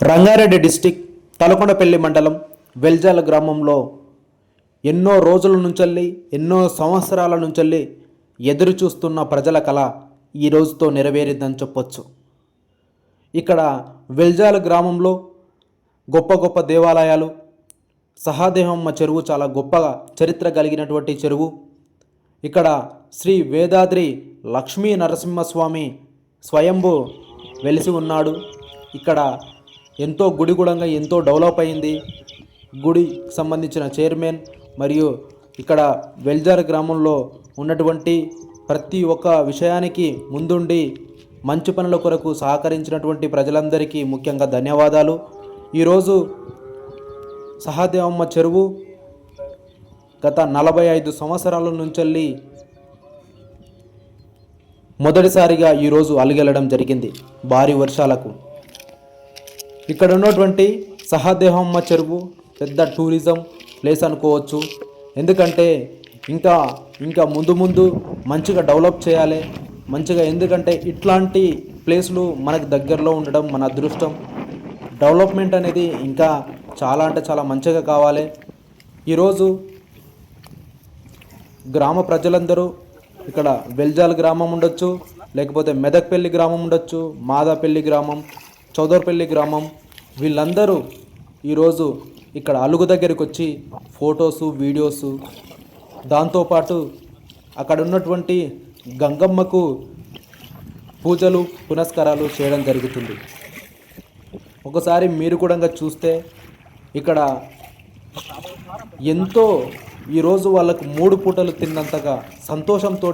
Rangareddy district Talakondapalli మండలం వెల్జాల గ్రామంలో ఎన్నో రోజుల నుంచెల్లి ఎన్నో సంవత్సరాల నుంచెల్లి ఎదురు చూస్తున్న ప్రజల కళ ఈ రోజుతో నెరవేరిందని చెప్పొచ్చు. ఇక్కడ వెల్జాల గ్రామంలో గొప్ప గొప్ప దేవాలయాలు సహాదేవమ్మ చెరువు చాలా గొప్పగా చరిత్ర కలిగినటువంటి చెరువు. ఇక్కడ శ్రీ వేదాద్రి లక్ష్మీ నరసింహస్వామి స్వయంభు వెలిసి ఉన్నాడు. ఇక్కడ ఎంతో గుడిగుడంగా ఎంతో డెవలప్ అయింది. గుడికి సంబంధించిన చైర్మన్ మరియు ఇక్కడ వెల్జార్ గ్రామంలో ఉన్నటువంటి ప్రతి ఒక్క విషయానికి ముందుండి మంచి పనుల కొరకు సహకరించినటువంటి ప్రజలందరికీ ముఖ్యంగా ధన్యవాదాలు. ఈరోజు సహదేవమ్మ చెరువు గత నలభై ఐదు సంవత్సరాల నుంచెల్లి మొదటిసారిగా ఈరోజు అలిగెళ్ళడం జరిగింది. భారీ వర్షాలకు ఇక్కడ ఉన్నటువంటి సహదేవమ్మ చెరువు పెద్ద టూరిజం ప్లేస్ అనుకోవచ్చు. ఎందుకంటే ఇంకా ఇంకా ముందు ముందు మంచిగా డెవలప్ చేయాలి. మంచిగా ఎందుకంటే ఇట్లాంటి ప్లేస్లు మనకు దగ్గరలో ఉండడం మన అదృష్టం. డెవలప్మెంట్ అనేది ఇంకా చాలా అంటే చాలా మంచిగా కావాలి. ఈరోజు గ్రామ ప్రజలందరూ ఇక్కడ వెల్జాల్ గ్రామం ఉండొచ్చు లేకపోతే మెదక్పల్లి గ్రామం ఉండొచ్చు మాదాపల్లి గ్రామం చౌదర్పల్లి గ్రామం వీళ్ళందరూ ఈరోజు ఇక్కడ అలుగు దగ్గరికి వచ్చి ఫొటోసు వీడియోసు దాంతోపాటు అక్కడ ఉన్నటువంటి గంగమ్మకు పూజలు పునస్కారాలు చేయడం జరుగుతుంది. ఒకసారి మీరు కూడా చూస్తే ఇక్కడ ఎంతో ఈరోజు వాళ్ళకు మూడు పూటలు తిన్నంతగా సంతోషంతో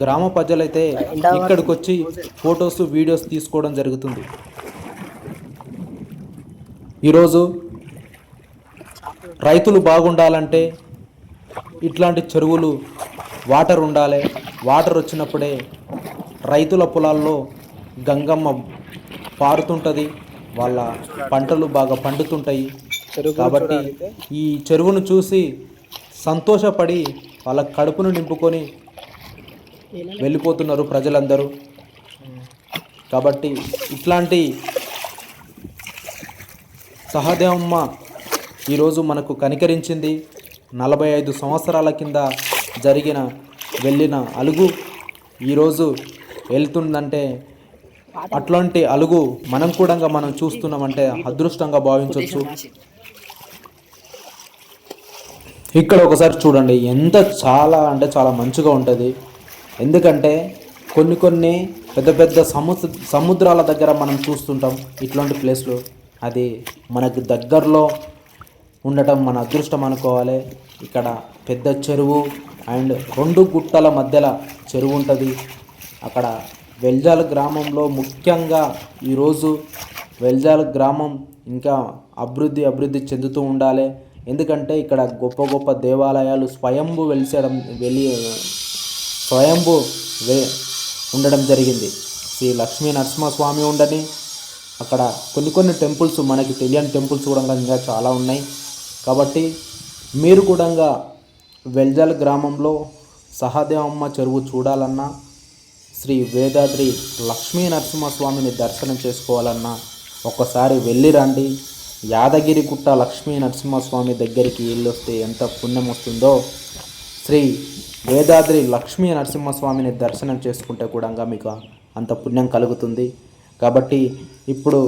గ్రామ ప్రజలైతే ఇక్కడికి వచ్చి ఫొటోస్ వీడియోస్ తీసుకోవడం జరుగుతుంది. ఈరోజు రైతులు బాగుండాలంటే ఇట్లాంటి చెరువులు వాటర్ ఉండాలి. వాటర్ వచ్చినప్పుడే రైతుల పొలాల్లో గంగమ్మ పారుతుంటుంది. వాళ్ళ పంటలు బాగా పండుతుంటాయి. కాబట్టి ఈ చెరువును చూసి సంతోషపడి వాళ్ళ కడుపును నింపుకొని వెళ్ళిపోతున్నారు ప్రజలందరూ. కాబట్టి ఇట్లాంటి సహదేవమ్మ ఈరోజు మనకు కనికరించింది నలభై ఐదు సంవత్సరాల కింద జరిగిన వెళ్ళిన అలుగు. ఈరోజు వెళ్తుందంటే అట్లాంటి అలుగు మనం కూడా మనం చూస్తున్నామంటే అదృష్టంగా భావించవచ్చు ఇక్కడ ఒకసారి చూడండి ఎంత చాలా అంటే చాలా మంచిగా ఉంటుంది. ఎందుకంటే కొన్ని కొన్ని పెద్ద పెద్ద సముద్ర సముద్రాల దగ్గర మనం చూస్తుంటాం ఇట్లాంటి ప్లేస్లు. అది మనకు దగ్గరలో ఉండటం మన అదృష్టం అనుకోవాలి. ఇక్కడ పెద్ద చెరువు అండ్ రెండు గుట్టల మధ్యలో చెరువు ఉంటుంది. అక్కడ వెల్జాల గ్రామంలో ముఖ్యంగా ఈరోజు వెల్జాల గ్రామం ఇంకా అభివృద్ధి అభివృద్ధి చెందుతూ ఉండాలి. ఎందుకంటే ఇక్కడ గొప్ప గొప్ప దేవాలయాలు స్వయంభు వెలిసేయడం వెలి స్వయంభు వే ఉండడం జరిగింది. శ్రీ లక్ష్మీ నరసింహస్వామి ఉండని అక్కడ కొన్ని కొన్ని టెంపుల్స్ మనకి తెలియని టెంపుల్స్ కూడా ఇంకా చాలా ఉన్నాయి. కాబట్టి మీరు కూడా వెల్జల్ గ్రామంలో సహదేవమ్మ చెరువు చూడాలన్నా శ్రీ వేదాద్రి లక్ష్మీ నరసింహస్వామిని దర్శనం చేసుకోవాలన్నా ఒక్కసారి వెళ్ళి రండి. యాదగిరిగుట్ట లక్ష్మీ నరసింహస్వామి దగ్గరికి వెళ్ళొస్తే ఎంత పుణ్యం వస్తుందో. శ్రీ వేదాద్రి లక్ష్మీ నరసింహస్వామిని దర్శనం చేసుకుంటే కూడా మీకు అంత పుణ్యం కలుగుతుంది. కాబట్టి ఇప్పుడు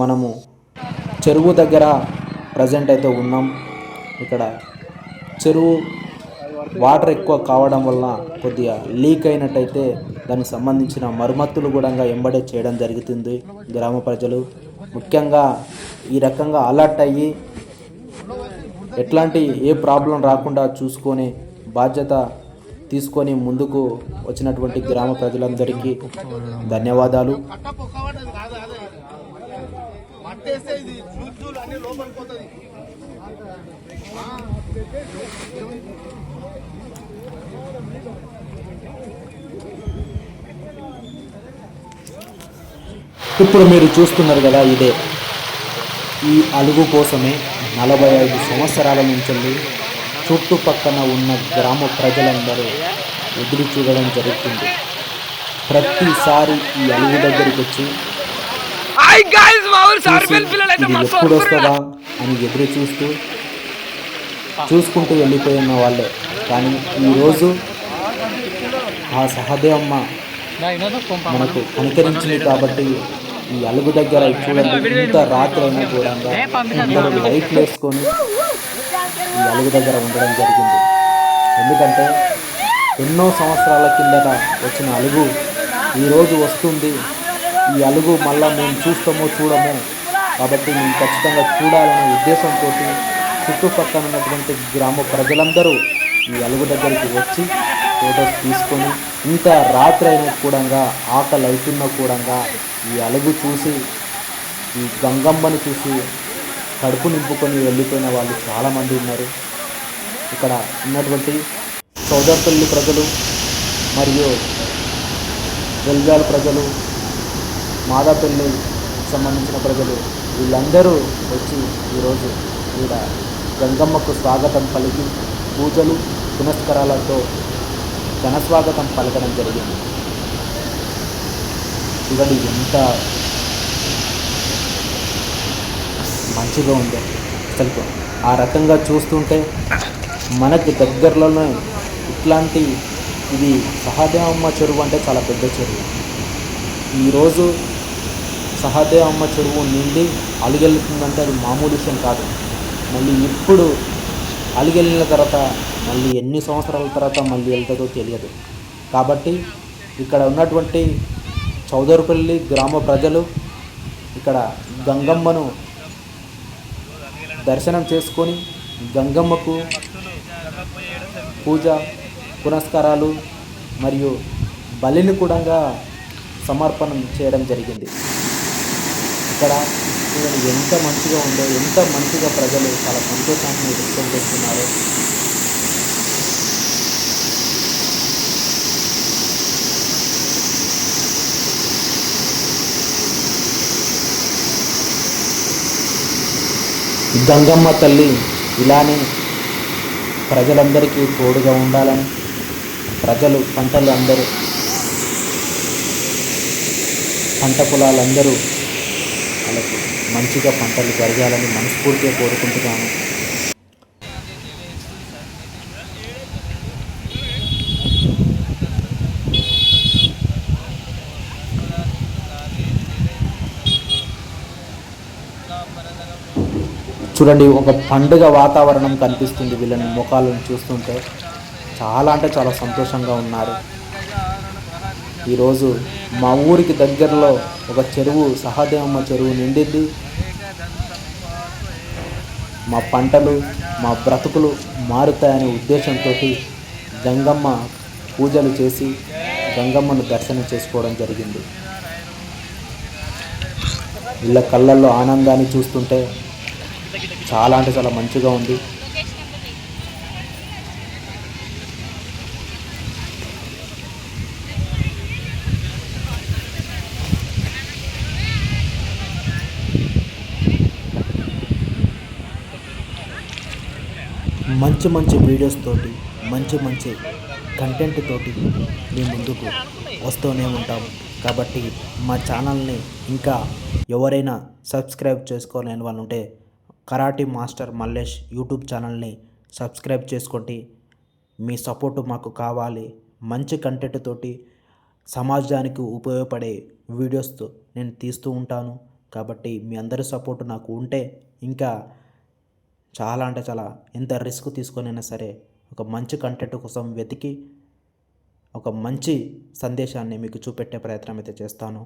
మనము చెరువు దగ్గర ప్రజెంట్ అయితే ఉన్నాం. ఇక్కడ చెరువు వాటర్ ఎక్కువ కావడం వల్ల కొద్దిగా లీక్ అయినట్టయితే దానికి సంబంధించిన మరమ్మతులు కూడా ఎంబడే చేయడం జరుగుతుంది గ్రామ ప్రజలు. ముఖ్యంగా ఈ రకంగా అలర్ట్ అయ్యి ఎట్లాంటి ఏ ప్రాబ్లం రాకుండా చూసుకొని బాధ్యత తీసుకొని ముందుకు వచ్చినటువంటి గ్రామ ప్రజలందరికీ ధన్యవాదాలు. ఇప్పుడు మీరు చూస్తున్నారు కదా ఇదే. ఈ అలుగు కోసమే నలభై ఐదు సంవత్సరాల నుంచి చుట్టుపక్కన ఉన్న గ్రామ ప్రజలందరూ ఎదురు చూడడం జరుగుతుంది. ప్రతిసారి ఈ అలుగు దగ్గరికి వచ్చి ఇది ఎప్పుడు వస్తుందా అని ఎదురు చూస్తూ చూసుకుంటూ వెళ్ళిపోయిన వాళ్ళే. కానీ ఈరోజు ఆ సహదేవమ్మ మనకు కనికరించింది కాబట్టి ఈ అలుగు దగ్గర చూడండి ఇంత రాత్రి అయినా కూడా అందరూ లైట్లు వేసుకొని ఈ అలుగు దగ్గర ఉండడం జరిగింది. ఎందుకంటే ఎన్నో సంవత్సరాల కిందట వచ్చిన అలుగు ఈరోజు వస్తుంది. ఈ అలుగు మళ్ళా మేము చూస్తామో చూడమో. కాబట్టి మేము ఖచ్చితంగా చూడాలనే ఉద్దేశంతో చుట్టుపక్కల ఉన్నటువంటి గ్రామ ప్రజలందరూ ఈ అలుగు దగ్గరికి వచ్చి ఫొటోస్ తీసుకొని ఇంత రాత్రి అయినా కూడా ఆకలి అవుతున్నా కూడా ఈ అలుగు చూసి ఈ గంగమ్మని చూసి కడుపు నింపుకొని వెళ్ళిపోయిన వాళ్ళు చాలామంది ఉన్నారు. ఇక్కడ ఉన్నటువంటి సౌదర్పల్లి ప్రజలు మరియు వెల్గాల్ ప్రజలు మాదాపల్లి సంబంధించిన ప్రజలు వీళ్ళందరూ వచ్చి ఈరోజు ఈడ గంగమ్మకు స్వాగతం పలికి పూజలు పునస్కారాలతో ఘనస్వాగతం పలకడం జరిగింది. ఇవన్నీ ఎంత మంచిగా ఉంది. అసలు ఆ రకంగా చూస్తుంటే మనకి దగ్గరలోనే ఇట్లాంటి ఇది సహదేవమ్మ చెరువు అంటే చాలా పెద్ద చెరువు. ఈరోజు సహదేవమ్మ చెరువు నిండి అలిగెళ్తుందంటే అది మామూలు విషయం కాదు. మళ్ళీ ఇప్పుడు అలిగెళ్ళిన తర్వాత మళ్ళీ ఎన్ని సంవత్సరాల తర్వాత మళ్ళీ వెళ్తుందో తెలియదు. కాబట్టి ఇక్కడ ఉన్నటువంటి చౌదరిపల్లి గ్రామ ప్రజలు ఇక్కడ గంగమ్మను దర్శనం చేసుకొని గంగమ్మకు పూజ పునస్కారాలు మరియు బలిని కూడా సమర్పణం చేయడం జరిగింది. ఇక్కడ చూడండి ఎంత మంచిగా ఉందో ఎంత మంచిగా ప్రజలు చాలా సంతోషాన్ని వ్యక్తం చేస్తున్నారు. గంగమ్మ తల్లి ఇలానే ప్రజలందరికీ తోడుగా ఉండాలని ప్రజలు పంటలు అందరూ పంట పొలాలందరూ వాళ్ళకు మంచిగా పంటలు జరగాలని మనస్ఫూర్తిగా కోరుకుంటున్నాను. చూడండి ఒక పండుగ వాతావరణం కనిపిస్తుంది వీళ్ళని ముఖాలను చూస్తుంటే. చాలా అంటే చాలా సంతోషంగా ఉన్నారు. ఈరోజు మా ఊరికి దగ్గరలో ఒక చెరువు సహదేవమ్మ చెరువు నిండింది. మా పంటలు మా బ్రతుకులు మారుతాయనే ఉద్దేశంతో గంగమ్మ పూజలు చేసి గంగమ్మను దర్శనం చేసుకోవడం జరిగింది. వీళ్ళ కళ్ళల్లో ఆనందాన్ని చూస్తుంటే చాలా అంటే చాలా మంచిగా ఉంది. మంచి మంచి వీడియోస్ తోటి మంచి మంచి కంటెంట్ తోటి మీ ముందుకు వస్తూనే ఉంటాము కాబట్టి మా ఛానల్ని ఇంకా ఎవరైనా సబ్స్క్రైబ్ చేసుకోలేని వాళ్ళు ఉంటే కరాటీ మాస్టర్ మల్లేష్ యూట్యూబ్ ఛానల్ని సబ్స్క్రైబ్ చేసుకోండి. మీ సపోర్టు మాకు కావాలి. మంచి కంటెంట్ తోటి సమాజానికి ఉపయోగపడే వీడియోస్తో నేను తీస్తూ ఉంటాను. కాబట్టి మీ అందరి సపోర్టు నాకు ఉంటే ఇంకా చాలా అంటే చాలా ఎంత రిస్క్ తీసుకొనైనా సరే ఒక మంచి కంటెంట్ కోసం వెతికి ఒక మంచి సందేశాన్ని మీకు చూపెట్టే ప్రయత్నం అయితే చేస్తాను.